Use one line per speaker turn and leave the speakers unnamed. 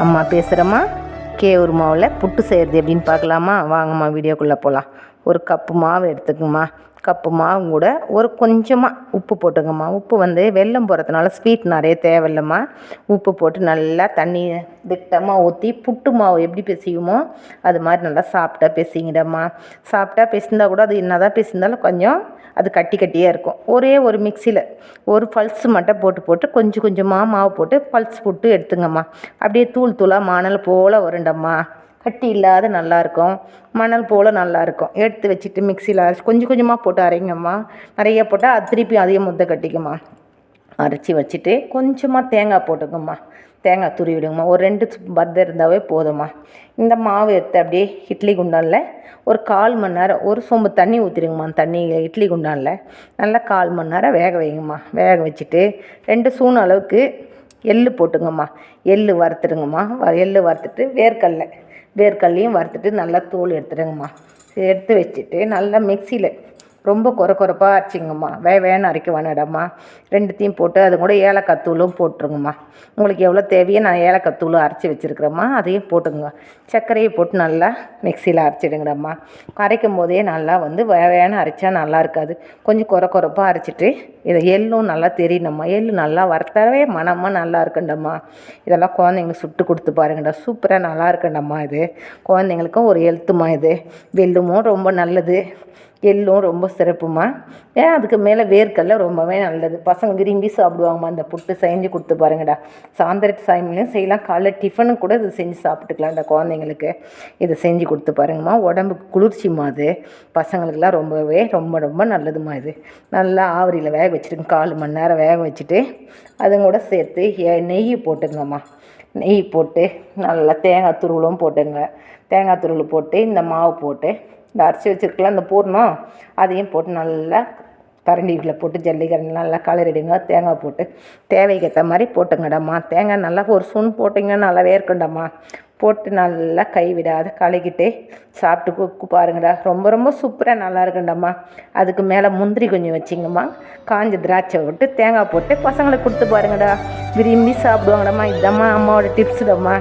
அம்மா பேசுகிறம்மா கேவுரு மாவில் புட்டு செய்கிறது எப்படின்னு பார்க்கலாமா? வாங்கம்மா வீடியோக்குள்ளே போகலாம் ஒரு கப்பு மாவு எடுத்துக்கம்மா கப்பு மாவு கூட ஒரு கொஞ்சமாக உப்பு போட்டுங்கம்மா. உப்பு வந்து வெல்லம் போடுறதுனால ஸ்வீட் நிறைய தேவையில்லம்மா. உப்பு போட்டு நல்லா தண்ணி திட்டமாக ஊற்றி புட்டு மாவு எப்படி பிசையுமோ அது மாதிரி நல்லா சாப்பிட்டா பிசைங்கிடம்மா சாப்பிட்டா பிசிந்தா கூட அது என்ன தான் பிசிந்தாலும் கொஞ்சம் அது கட்டி கட்டியாக இருக்கும். ஒரே ஒரு மிக்சியில் ஒரு பல்ஸ் மட்டும் போட்டு போட்டு கொஞ்சம் கொஞ்சமாக மாவு போட்டு பல்ஸ் போட்டு எடுத்துங்கம்மா. அப்படியே தூள் தூளாக மானல் போல் வருண்டம்மா கட்டி இல்லாத நல்லாயிருக்கும் மணல் போல் நல்லாயிருக்கும் எடுத்து வச்சுட்டு மிக்சியில் அரைச்சி கொஞ்சம் கொஞ்சமாக போட்டு அரைங்கம்மா. நிறைய போட்டால் அது திருப்பி அதிக முத்தை கட்டிக்குமா அரைச்சி வச்சுட்டு கொஞ்சமாக தேங்காய் போட்டுக்கோம்மா. தேங்காய் துருவி விடுங்கம்மா. ஒரு ரெண்டு பத்தை இருந்தாவே போதும்மா. இந்த மாவு எடுத்து அப்படியே இட்லி குண்டானில் ஒரு கால் மணி நேரம் ஒரு சொம்பு தண்ணி ஊற்றிடுங்கம்மா தண்ணி இட்லி குண்டானில். நல்லா கால் மணி நேரம் வேக வைங்கம்மா. வேக வச்சுட்டு ரெண்டு சூன் அளவுக்கு எள்ளு போட்டுங்கம்மா. எள்ளு வறுத்துடுங்கம்மா. வ- எள்ளு வறுத்துட்டு வேர்க்கடலை. வேர்க்கல்லையும் வறுத்துட்டு நல்லா தோல் எடுத்துடுங்கம்மா. எடுத்து வச்சுட்டு நல்லா மிக்சியில் ரொம்ப கொர குறைப்பாக அரைச்சிங்கம்மா வே வேணும் அரைக்க வேணாடம்மா. ரெண்டுத்தையும் போட்டு அது கூட ஏலக்காய் தூளும் போட்டுருங்கம்மா. உங்களுக்கு எவ்வளோ தேவையோ நான் ஏலக்காய் தூளும் அரைச்சி வச்சுருக்கிறேம்மா. அதையும் போட்டுங்க சர்க்கரையை போட்டு நல்லா மிக்சியில் அரைச்சிடுங்கடம்மா. அரைக்கும் போதே நல்லா வந்து வே வேணும் அரைச்சா நல்லா இருக்காது. கொஞ்சம் கொர குறைப்பாக அரைச்சிட்டு இதை எள்ளும் நல்லா தெரியணும்மா. எள்ளு நல்லா வறுத்தாவே மனமாக நல்லா இருக்குண்டம்மா இதெல்லாம் குழந்தைங்களுக்கு சுட்டு கொடுத்து பாருங்கடா. சூப்பராக நல்லா இருக்குண்டம்மா இது. குழந்தைங்களுக்கும் ஒரு ஹெல்த்துமா இது. வெல்லுமும் ரொம்ப நல்லது. எள்ளும் ரொம்ப சிறப்புமா. ஏன் அதுக்கு மேலே வேர்க்கடல ரொம்பவே நல்லது. பசங்க விரும்பி சாப்பிடுவாங்கம்மா அந்த புட்டு செஞ்சு கொடுத்து பாருங்கடா. சாயந்தர டைம்லையும் செய்யலாம். காலைல டிஃபனுக்கு கூட இது செஞ்சு சாப்பிட்டுக்கலாம்டா குழந்தைங்களுக்கு. இதை செஞ்சு கொடுத்து பாருங்கம்மா. உடம்புக்கு குளிர்ச்சிம்மா அது. பசங்களுக்கெல்லாம் ரொம்பவே ரொம்ப ரொம்ப நல்லதும்மா இது. நல்லா ஆவரியில் வேக வச்சுருங்க கால் மணி நேரம் வேக வச்சுட்டு அதுங்க கூட சேர்த்து நெய் போட்டுங்கம்மா நெய் போட்டு நல்லா தேங்காய் துருவலும் போட்டுங்க தேங்காய் துருவல் போட்டு இந்த மாவு போட்டு இந்த அரைச்சி வச்சுருக்கலாம் இந்த பூர்ணம் அதையும் போட்டு நல்லா கரண்டிக்குள்ளே போட்டு ஜல்லிக்கரண்டி நல்லா கலரிடுங்க தேங்காய் போட்டு தேவைக்கேற்ற மாதிரி போட்டுங்கடாம்மா. தேங்காய் நல்லா ஒரு ஸ்பூன் போட்டிங்கன்னா நல்லாவே இருக்குண்டாம்மா போட்டு நல்லா கைவிடாத கலக்கிட்டு சாப்பிட்டு குக்கு பாருங்கடா. ரொம்ப ரொம்ப சூப்பராக நல்லா இருக்குண்டாம்மா அதுக்கு மேலே முந்திரி கொஞ்சம் வச்சிங்கம்மா. காஞ்ச திராட்சை விட்டு தேங்காய் போட்டு பசங்களுக்கு கொடுத்து பாருங்கடா. விரும்பி சாப்பிடுவாங்கடாம்மா. இதாம்மா அம்மாவோட டிப்ஸுடாம்மா